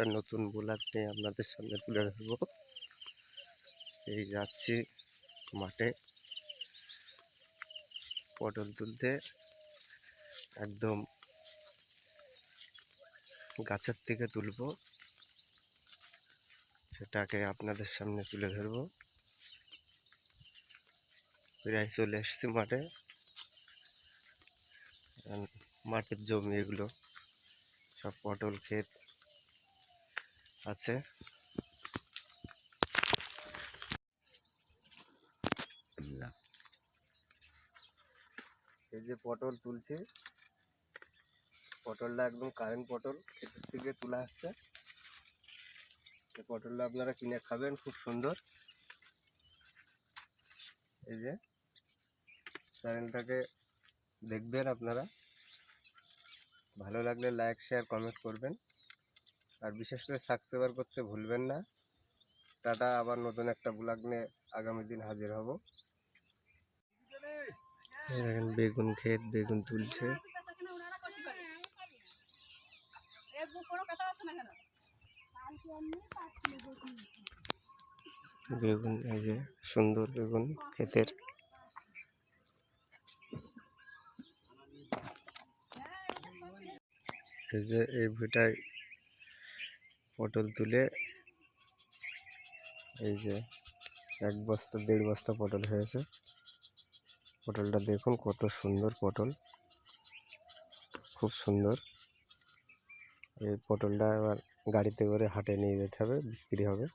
একটা নতুন বোলার নিয়ে আপনাদের সামনে তুলে ধরবো। এই যাচ্ছি মাঠে। পটল তুলতে। একদম গাছের থেকে তুলবো। সেটাকে আপনাদের সামনে তুলে ধরবো। প্রায় চলে এসেছি মাঠে। মাঠের জমি এগুলো। সব পটল ক্ষেত। আছে। এই যে পটল তুলছি, পটলটা একদম কারেন্ট পটল, ক্ষেতের থেকে তোলা হচ্ছে এই পটলটা আপনারা কিনে খাবেন, খুব সুন্দর। এই যে চ্যানেলটাকে দেখবেন আপনারা। ভালো লাগলে লাইক শেয়ার কমেন্ট করবেন। আর বিশেষ করে সাবস্ক্রাইবার করতে ভুলবেন না। টাটা, আবার নতুন একটা ব্লগ নিয়ে আগামী দিন হাজির হব। বেগুন ক্ষেত, বেগুন তুলছে। বেগুন, এই যে সুন্দর বেগুন ক্ষেতের। এই যে এই ভিটায় পটল তুলে এই যে এক বস্তা, দেড় বস্তা পটল হয়েছে। পটলটা দেখুন কত সুন্দর পটল। খুব সুন্দর। এই পটলটা এবার গাড়িতে করে হাটে নিয়ে যেতে হবে, বিক্রি হবে।